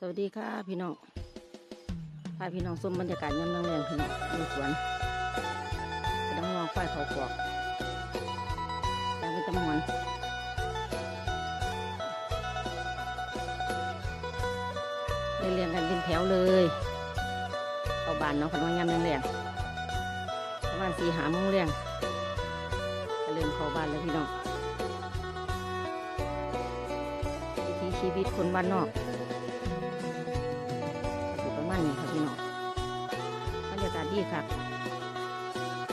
สวัสดีค่ะพี่น้องพาพี่น้องชมบรรยากาศยามแรงๆพี่น้องอยู่สวนกระดังงอควายเขากวอกตามเป็นตะมวนเรียงกันเป็นแถวเลยเข้าบ้านเนาะขันว่ายามแรงๆประมาณสี่หามงแรงก็เริ่มเข้าบ้านแล้วพี่น้องวิถีชีวิตคนบ้านนอกาณนี้ครับพี่น้องบรรยากาศดีครับ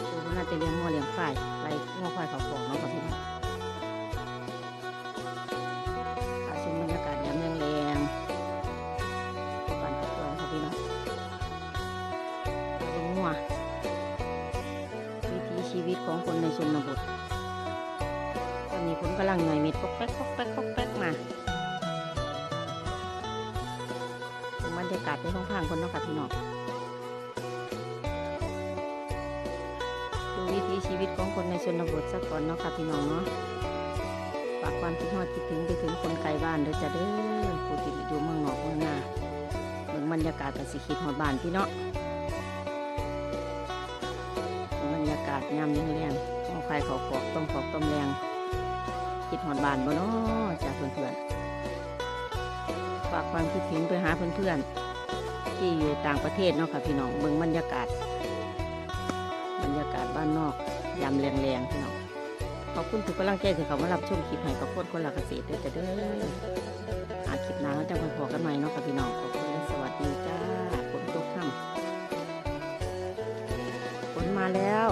ดูว่าน่าจะเลี้ยงงัวเลี้ยงควายไรงัวควายเขาของเนาะครับพี่น้องชมบรรยากาศยามแรงๆบ้านเขาของครับพี่น้องเลี้ยงงัววิถีชีวิตของคนในชนบทตอนนี้ผมกำลังหน่อยเม็ดปอกแป๊กปอกแป๊กปอกแป๊กมา รรยากาศในห้องข้างคนเนาะค่ะพี่น้องดูวิถีชีวิตของคนในชนบทสักก่อนเนาะค่ะพี่น้องเนาะฝากความคิดฮอดคิดถึงไปถึงคนไกลบ้านเด้อจ้ะเด้อผู้ที่อยู่เมืองนอกเมืองนาเมืองบรรยากาศกับสิคิดฮอดบ้านพี่เนาะบรรยากาศยามยังแรงๆห้องไฟเขาขอกต้มขอกต้มแรงคิดฮอดบ้านบ่เนาะจ้ะเพื่อนๆฝากความคิดถึงไปหาเพื่อนๆ ที่อยู่ต่างประเทศเนาะค่ะพี่น้องเบิ่งบรรยากาศ บรรยากาศบ้านนอกยามแรงๆพี่น้องขอบคุณทุกกำลังใจที่เขามารับชมคลิปให้กับคนคนละเกษตรเด้อจะเด้อหาคลิปหน้าเราจะมาพอกันใหม่เนาะค่ะพี่น้องขอบคุณและสวัสดีจ้าฝนตกค่ำฝนมาแล้ว